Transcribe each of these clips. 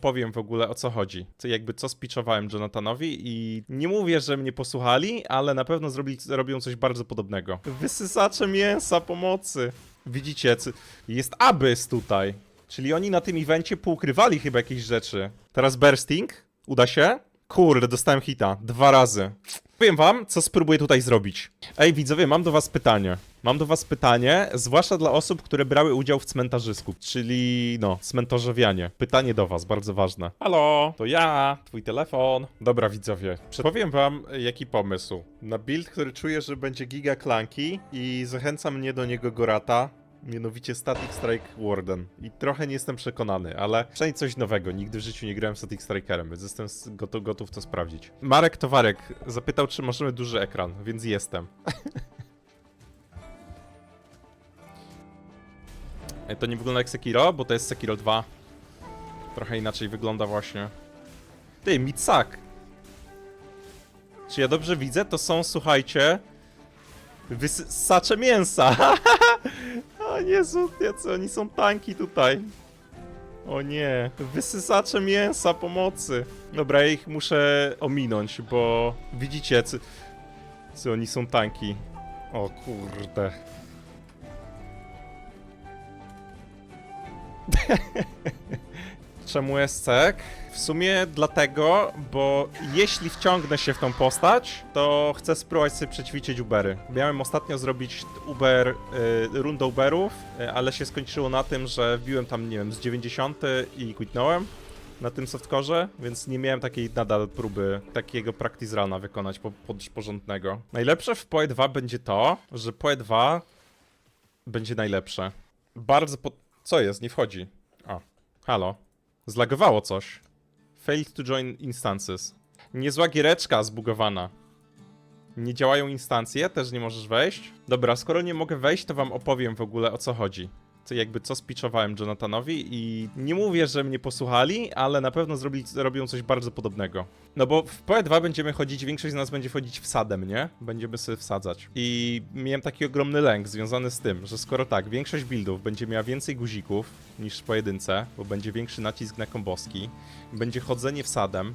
powiem w ogóle o co chodzi. Co jakby co spiczowałem Jonathanowi i nie mówię, że mnie posłuchali, ale na pewno zrobili, robią coś bardzo podobnego. Wysysacze mięsa pomocy. Widzicie, jest Abyss tutaj. Czyli oni na tym evencie poukrywali chyba jakieś rzeczy. Teraz bursting? Uda się? Kurde, dostałem hita. Dwa razy. Powiem wam, co spróbuję tutaj zrobić. Ej, widzowie, mam do was pytanie. Mam do was pytanie, zwłaszcza dla osób, które brały udział w cmentarzysku, czyli, no, cmentarzowianie. Pytanie do was, bardzo ważne. Halo, to ja, twój telefon. Dobra, widzowie, powiem wam, jaki pomysł. Na build, który czuję, że będzie giga klanki i zachęca mnie do niego Gorata, mianowicie Static Strike Warden. I trochę nie jestem przekonany, ale przynajmniej coś nowego. Nigdy w życiu nie grałem Static Strikerem, więc jestem gotów, gotów to sprawdzić. Marek Towarek zapytał, czy możemy duży ekran, więc jestem. to nie wygląda jak Sekiro, bo to jest Sekiro 2. Trochę inaczej wygląda właśnie. Ty, Mitsak! Czy ja dobrze widzę? To są, słuchajcie... Wysysacze mięsa! O Jezu, jacy oni są tanki tutaj. O nie, wysysacze mięsa pomocy. Dobra, ja ich muszę ominąć, bo widzicie, co, co oni są tanki. O kurde. Czemu SCek? W sumie dlatego, bo jeśli wciągnę się w tą postać, to chcę spróbować sobie przećwiczyć Ubery. Miałem ostatnio zrobić Uber, y, rundę Uberów, y, ale się skończyło na tym, że wbiłem tam, nie wiem, z 90 i quitnąłem na tym softkorze, więc nie miałem takiej nadal próby takiego practice runa wykonać po, po, porządnego. Najlepsze w PoE 2 będzie to, że PoE 2 będzie najlepsze. Bardzo po... Co jest? Nie wchodzi. O, halo. Zlagowało coś. Failed to join instances. Niezła giereczka zbugowana. Nie działają instancje, też nie możesz wejść. Dobra, skoro nie mogę wejść, to wam opowiem w ogóle o co chodzi. Co jakby co spiczowałem Jonathanowi i nie mówię, że mnie posłuchali, ale na pewno zrobili, coś bardzo podobnego. No bo w PoE 2 będziemy chodzić, większość z nas będzie chodzić wsadem, nie? Będziemy sobie wsadzać. I miałem taki ogromny lęk związany z tym, że skoro tak, większość buildów będzie miała więcej guzików niż w pojedynce, bo będzie większy nacisk na komboski, będzie chodzenie wsadem,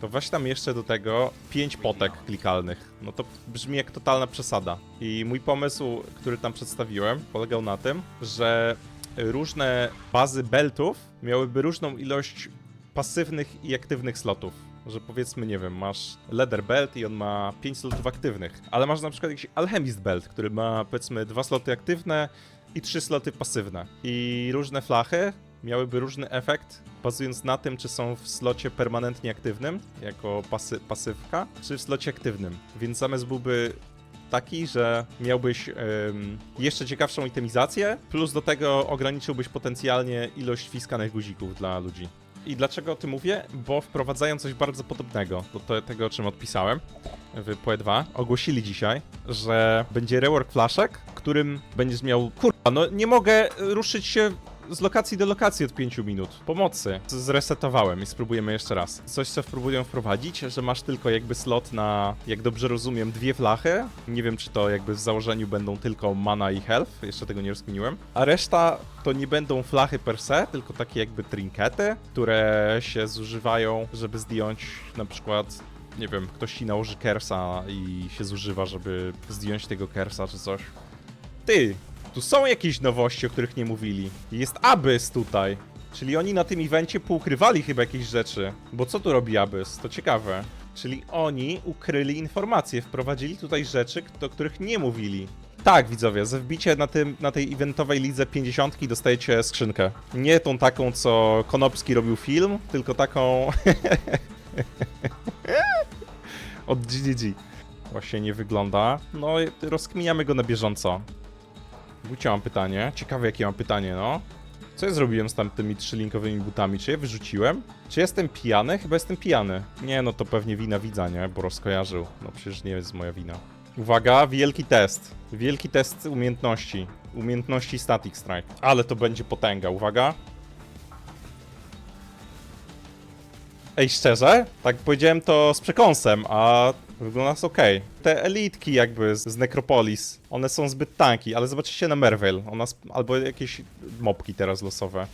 to weź tam jeszcze do tego 5 potek klikalnych. No to brzmi jak totalna przesada. I mój pomysł, który tam przedstawiłem, polegał na tym, że różne bazy beltów miałyby różną ilość pasywnych i aktywnych slotów. Że powiedzmy, nie wiem, masz Leather Belt i on ma 5 slotów aktywnych, ale masz na przykład jakiś Alchemist Belt, który ma powiedzmy 2 sloty aktywne i 3 sloty pasywne. I różne flachy miałyby różny efekt, bazując na tym, czy są w slocie permanentnie aktywnym, jako pasy pasywka, czy w slocie aktywnym. Więc zamysł byłby taki, że miałbyś em, jeszcze ciekawszą itemizację, plus do tego ograniczyłbyś potencjalnie ilość wciskanych guzików dla ludzi. I dlaczego o tym mówię? Bo wprowadzają coś bardzo podobnego do te, tego, o czym odpisałem w PoE 2. Ogłosili dzisiaj, że będzie rework flaszek, którym będziesz miał... Kurwa, no nie mogę ruszyć się z lokacji do lokacji od 5 minut. Pomocy. Zresetowałem i spróbujemy jeszcze raz. Coś, co próbuję wprowadzić, że masz tylko jakby slot na, jak dobrze rozumiem, dwie flachy. Nie wiem, czy to jakby w założeniu będą tylko mana i health, jeszcze tego nie rozkminiłem. A reszta to nie będą flachy per se, tylko takie jakby trinkety, które się zużywają, żeby zdjąć na przykład nie wiem, ktoś ci nałoży kersa i się zużywa, żeby zdjąć tego kersa czy coś. Ty, tu są jakieś nowości, o których nie mówili. Jest Abyss tutaj. Czyli oni na tym evencie poukrywali chyba jakieś rzeczy. Bo co tu robi Abyss? To ciekawe. Czyli oni ukryli informacje, wprowadzili tutaj rzeczy, o których nie mówili. Tak, widzowie, za wbicie na, tym, na tej eventowej lidze 50 dostajecie skrzynkę. Nie tą taką, co Konopski robił film, tylko taką od GGG. Właśnie nie wygląda. No, rozkminiamy go na bieżąco. Gucia mam pytanie. Ciekawe jakie mam pytanie, no. Co ja zrobiłem z tamtymi trzylinkowymi butami? Czy je wyrzuciłem? Czy jestem pijany? Chyba jestem pijany. Nie, no to pewnie wina widza, nie? Bo rozkojarzył. No przecież nie jest moja wina. Uwaga, wielki test. Wielki test umiejętności. Umiejętności Static Strike. Ale to będzie potęga, uwaga. Ej, szczerze? Tak powiedziałem to z przekąsem, a wygląda to okej. Te elitki jakby z, Necropolis, one są zbyt tanki, ale zobaczycie na Merveil, ona albo jakieś mopki teraz losowe.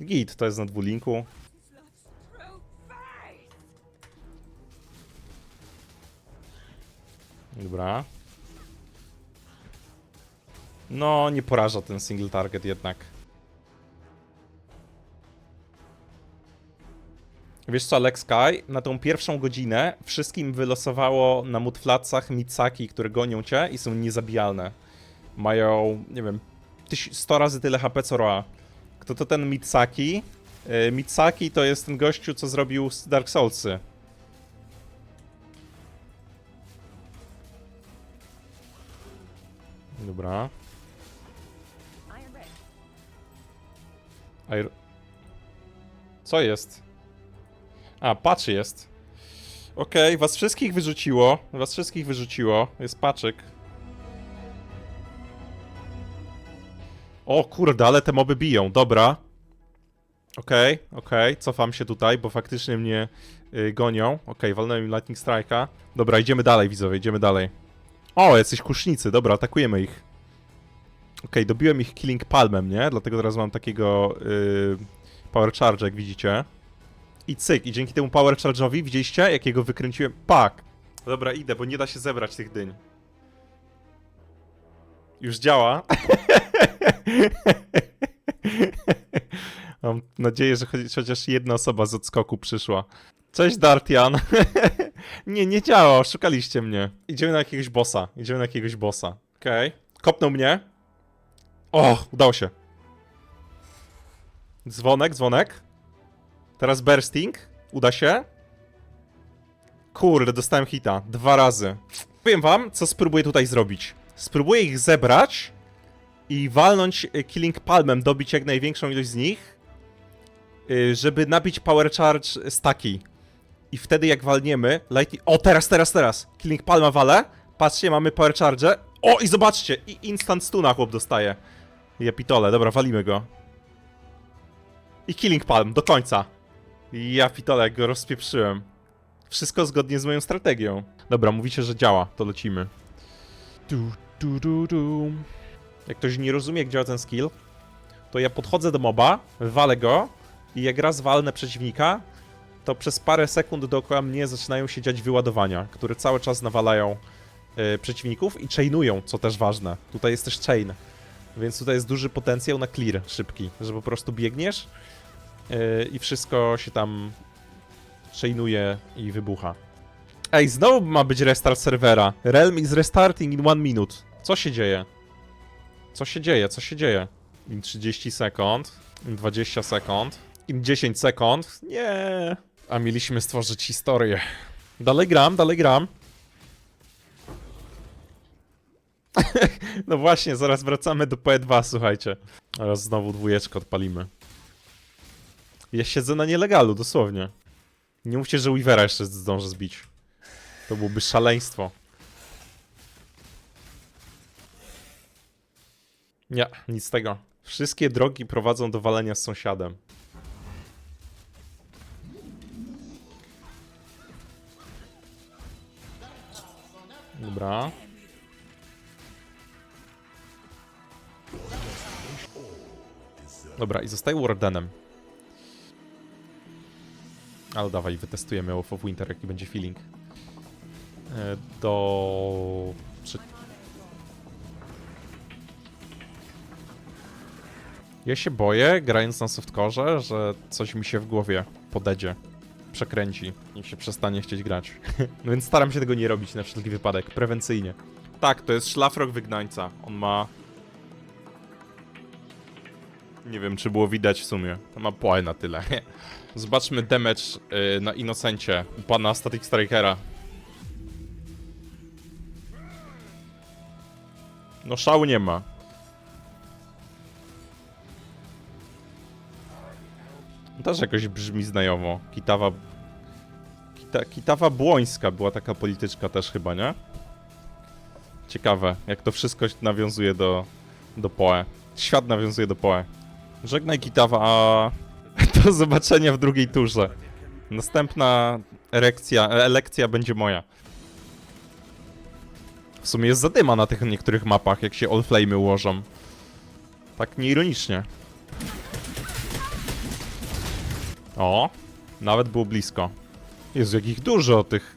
Git, to jest na dwulinku. Dobra. No, nie poraża ten single target jednak. Wiesz co, Alex Sky, na tą pierwszą godzinę wszystkim wylosowało na mutflacach Mitsaki, które gonią cię i są niezabijalne. Mają, nie wiem, tyś- 100 razy tyle HP co Roa. Kto to ten Mitsaki? Yy, Mitsaki to jest ten gościu, co zrobił Dark Soulsy. Dobra. Aj- Co jest? A, patch jest. Okej, was wszystkich wyrzuciło. Was wszystkich wyrzuciło. Jest paczek. O kurde, ale te moby biją. Dobra. Okej, okej, cofam się tutaj, bo faktycznie mnie y, gonią. Okej, walnąłem im Lightning Strike'a. Dobra, idziemy dalej, widzowie, idziemy dalej. O, jacyś kusznicy, dobra, atakujemy ich. Okej, dobiłem ich Killing Palmem, nie? Dlatego teraz mam takiego y, Power Charge, jak widzicie. I cyk, i dzięki temu Power Charge'owi, widzieliście, jakiego wykręciłem? Pak! Dobra, idę, bo nie da się zebrać tych dyń. Już działa. Mam nadzieję, że chociaż jedna osoba z odskoku przyszła. Cześć Dartian. nie, nie działa, oszukaliście mnie. Idziemy na jakiegoś bossa. Idziemy na jakiegoś bossa. Okej. Kopnął mnie. O, udało się. Dzwonek, dzwonek. Teraz bursting. Uda się. Kurde, dostałem hita. Dwa razy. Powiem wam, co spróbuję tutaj zrobić. Spróbuję ich zebrać i walnąć y, Killing Palmem, dobić jak największą ilość z nich, y, żeby nabić Power Charge staki. I wtedy jak walniemy. O, teraz, teraz, teraz! Killing Palma wale. Patrzcie, mamy Power Charge. O, i zobaczcie! I instant stuna chłop dostaje. Ja pitole, dobra, walimy go. I Killing Palm, do końca. Ja pitole, jak go rozpieprzyłem. Wszystko zgodnie z moją strategią. Dobra, mówicie, że działa, to lecimy. Du, du, du, du. Jak ktoś nie rozumie, jak działa ten skill, to ja podchodzę do moba, walę go i jak raz walnę przeciwnika, to przez parę sekund dookoła mnie zaczynają się dziać wyładowania, które cały czas nawalają y, przeciwników i chainują, co też ważne. Tutaj jest też chain, więc tutaj jest duży potencjał na clear szybki, że po prostu biegniesz i wszystko się tam chainuje i wybucha. Ej, znowu ma być restart serwera. Realm is restarting in one minute. Co się dzieje? Co się dzieje? Co się dzieje? In 30 sekund, in 20 sekund, in 10 sekund. Nie. A mieliśmy stworzyć historię. Dalej gram, dalej gram. no właśnie, zaraz wracamy do PE2, słuchajcie. Teraz znowu dwójeczkę odpalimy. Ja siedzę na nielegalu, dosłownie. Nie mówcie, że Weavera jeszcze zdążę zbić. To byłoby szaleństwo. Nie, nic z tego. Wszystkie drogi prowadzą do walenia z sąsiadem. Dobra. Dobra, i zostaje Wardenem. Ale dawaj, wytestujemy Wolf of Winter, jaki będzie feeling. E, Do... Przy... Ja się boję, grając na softcore, że coś mi się w głowie podedzie, przekręci i się przestanie chcieć grać. no więc staram się tego nie robić na wszelki wypadek, prewencyjnie. Tak, to jest szlafrok wygnańca. On ma... Nie wiem, czy było widać w sumie. To ma płaj na tyle. Zobaczmy damage y, na Innocencie u pana Static Strikera. No szału nie ma. Też jakoś brzmi znajomo. Kitawa... Kita, Kitawa Błońska była taka polityczka też chyba, nie? Ciekawe, jak to wszystko nawiązuje do, do Poe. Świat nawiązuje do Poe. Żegnaj Kitawa, a do zobaczenia w drugiej turze. Następna erekcja, elekcja będzie moja. W sumie jest zadyma na tych niektórych mapach, jak się all flame'y ułożą. Tak nieironicznie. O, nawet było blisko. Jezu, jakich dużo tych...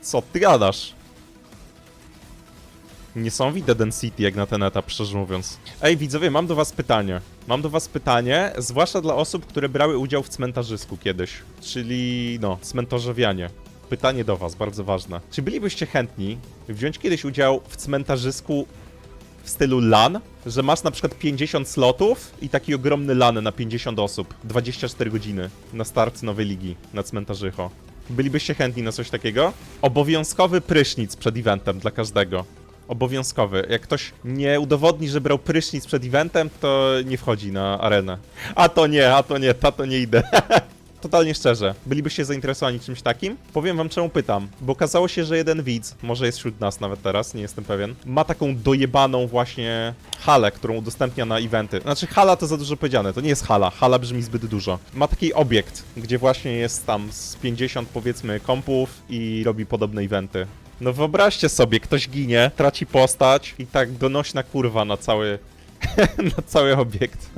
Co ty gadasz? Niesamowite density jak na ten etap, szczerze mówiąc. Ej, widzowie, mam do was pytanie. Mam do was pytanie, zwłaszcza dla osób, które brały udział w cmentarzysku kiedyś. Czyli, no, cmentarzowianie. Pytanie do was, bardzo ważne. Czy bylibyście chętni wziąć kiedyś udział w cmentarzysku w stylu LAN, że masz na przykład 50 slotów i taki ogromny LAN na 50 osób, 24 godziny na start nowej ligi na cmentarzycho. Bylibyście chętni na coś takiego? Obowiązkowy prysznic przed eventem dla każdego. Obowiązkowy. Jak ktoś nie udowodni, że brał prysznic przed eventem, to nie wchodzi na arenę. A to nie, a to nie, ta to nie idę. Totalnie szczerze, bylibyście zainteresowani czymś takim? Powiem wam czemu pytam, bo okazało się, że jeden widz, może jest wśród nas nawet teraz, nie jestem pewien, ma taką dojebaną właśnie halę, którą udostępnia na eventy. Znaczy hala to za dużo powiedziane, to nie jest hala, hala brzmi zbyt dużo. Ma taki obiekt, gdzie właśnie jest tam z 50 powiedzmy kompów i robi podobne eventy. No wyobraźcie sobie, ktoś ginie, traci postać i tak donośna kurwa na cały, na cały obiekt.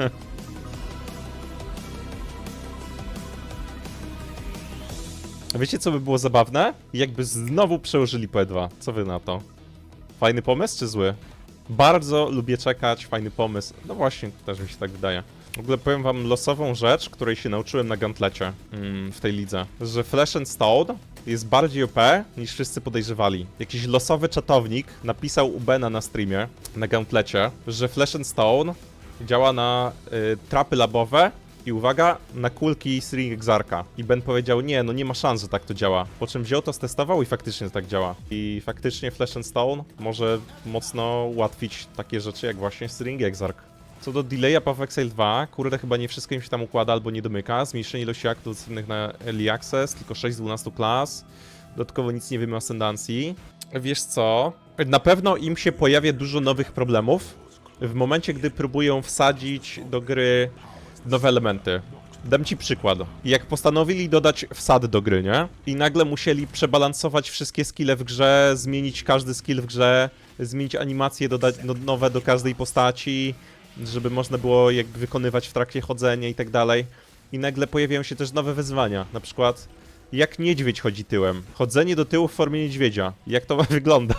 Wiecie, co by było zabawne? Jakby znowu przełożyli PE2. Co wy na to? Fajny pomysł czy zły? Bardzo lubię czekać, fajny pomysł. No właśnie, też mi się tak wydaje. W ogóle powiem wam losową rzecz, której się nauczyłem na Gantlecie mm, w tej lidze. Że Flash and Stone jest bardziej OP niż wszyscy podejrzewali. Jakiś losowy czatownik napisał u Bena na streamie, na Gantlecie, że Flash and Stone działa na y, trapy labowe i uwaga, na kulki String Exarka. I Ben powiedział, nie, no nie ma szans, że tak to działa. Po czym wziął to, stestował i faktycznie tak działa. I faktycznie Flash and Stone może mocno ułatwić takie rzeczy jak właśnie String Exark. Co do delaya Path Exile 2, kurde, chyba nie wszystko im się tam układa albo nie domyka. Zmniejszenie ilości aktów dostępnych na Early Access, tylko 6 z 12 klas. Dodatkowo nic nie wiemy o Ascendancji. Wiesz co? Na pewno im się pojawia dużo nowych problemów w momencie, gdy próbują wsadzić do gry nowe elementy. Dam ci przykład. Jak postanowili dodać wsad do gry, nie? I nagle musieli przebalansować wszystkie skille w grze, zmienić każdy skill w grze, zmienić animacje, dodać no, nowe do każdej postaci, żeby można było jakby wykonywać w trakcie chodzenia i tak dalej. I nagle pojawiają się też nowe wyzwania, na przykład jak niedźwiedź chodzi tyłem. Chodzenie do tyłu w formie niedźwiedzia. Jak to wygląda?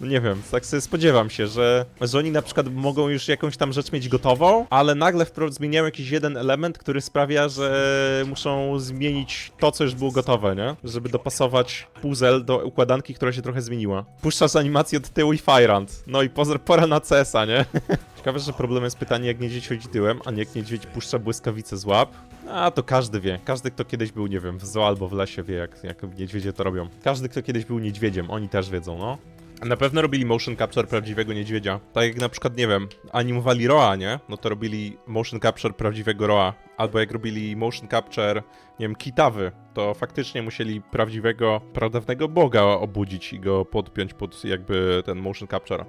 No nie wiem, tak sobie spodziewam się, że, że oni na przykład mogą już jakąś tam rzecz mieć gotową, ale nagle zmieniają jakiś jeden element, który sprawia, że muszą zmienić to, co już było gotowe, nie? Żeby dopasować puzzle do układanki, która się trochę zmieniła. Puszczasz animację od tyłu i Firant. No i pozdro, pora na CS-a, nie? Ciekawe, że problemem jest pytanie, jak niedźwiedź chodzi tyłem, a nie jak niedźwiedź puszcza błyskawice z łap. A to każdy wie. Każdy, kto kiedyś był, nie wiem, w zoo albo w lesie wie, jak, jak niedźwiedzie to robią. Każdy, kto kiedyś był niedźwiedziem, oni też wiedzą, no. Na pewno robili motion capture prawdziwego niedźwiedzia. Tak jak na przykład, nie wiem, animowali Roa, nie? No to robili motion capture prawdziwego Roa. Albo jak robili motion capture, nie wiem, Kitawy, to faktycznie musieli prawdziwego, pradawnego boga obudzić i go podpiąć pod jakby ten motion capture.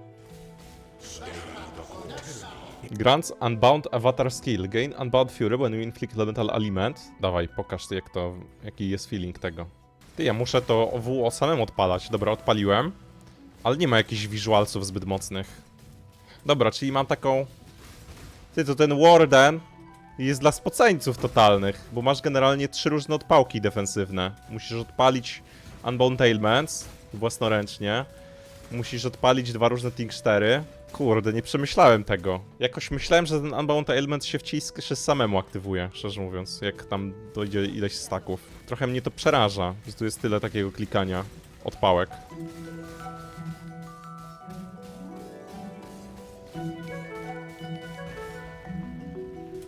Grants Unbound Avatar Skill. Gain Unbound Fury when you inflict elemental element. Dawaj, pokaż jak to, jaki jest feeling tego. Ty, ja muszę to WO samemu odpalać. Dobra, odpaliłem. Ale nie ma jakichś visualsów zbyt mocnych. Dobra, czyli mam taką... Ty, to ten Warden jest dla spoceńców totalnych, bo masz generalnie trzy różne odpałki defensywne. Musisz odpalić Unbound Ailments własnoręcznie. Musisz odpalić dwa różne Ting 4. Kurde, nie przemyślałem tego. Jakoś myślałem, że ten Unbound Element się wcisk się samemu aktywuje, szczerze mówiąc, jak tam dojdzie ileś staków. Trochę mnie to przeraża, że tu jest tyle takiego klikania odpałek.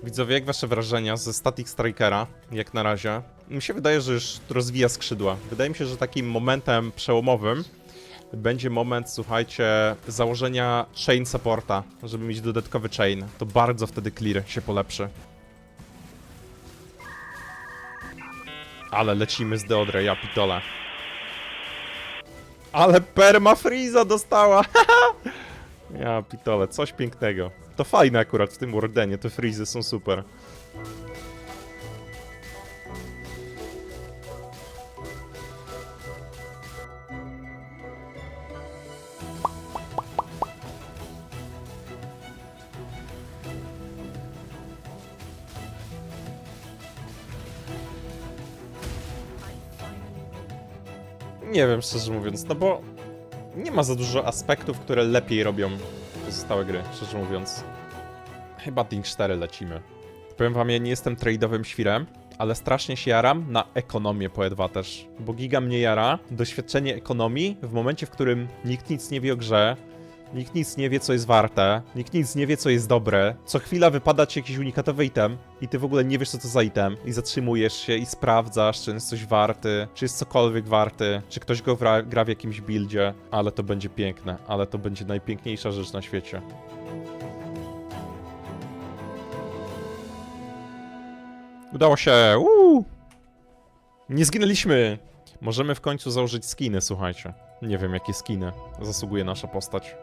Widzowie, jak wasze wrażenia ze Static Strikera, jak na razie? Mi się wydaje, że już rozwija skrzydła. Wydaje mi się, że takim momentem przełomowym będzie moment, słuchajcie, założenia chain supporta, żeby mieć dodatkowy chain. To bardzo wtedy clear się polepszy. Ale lecimy z Deodre, ja pitole. Ale perma Freeza dostała! ja pitole, coś pięknego. To fajne akurat w tym Wardenie, te Freezy są super. Nie wiem, szczerze mówiąc, no bo nie ma za dużo aspektów, które lepiej robią pozostałe gry, szczerze mówiąc. Chyba Ding 4 lecimy. Powiem wam, ja nie jestem trade'owym świrem, ale strasznie się jaram na ekonomię po E2 też. Bo giga mnie jara doświadczenie ekonomii w momencie, w którym nikt nic nie wie o grze, nikt nic nie wie, co jest warte, nikt nic nie wie, co jest dobre. Co chwila wypada ci jakiś unikatowy item i ty w ogóle nie wiesz, co to za item i zatrzymujesz się i sprawdzasz, czy jest coś warty, czy jest cokolwiek warty, czy ktoś go gra, w jakimś buildzie, ale to będzie piękne, ale to będzie najpiękniejsza rzecz na świecie. Udało się! Uuu! Nie zginęliśmy! Możemy w końcu założyć skiny, słuchajcie. Nie wiem, jakie skiny zasługuje nasza postać.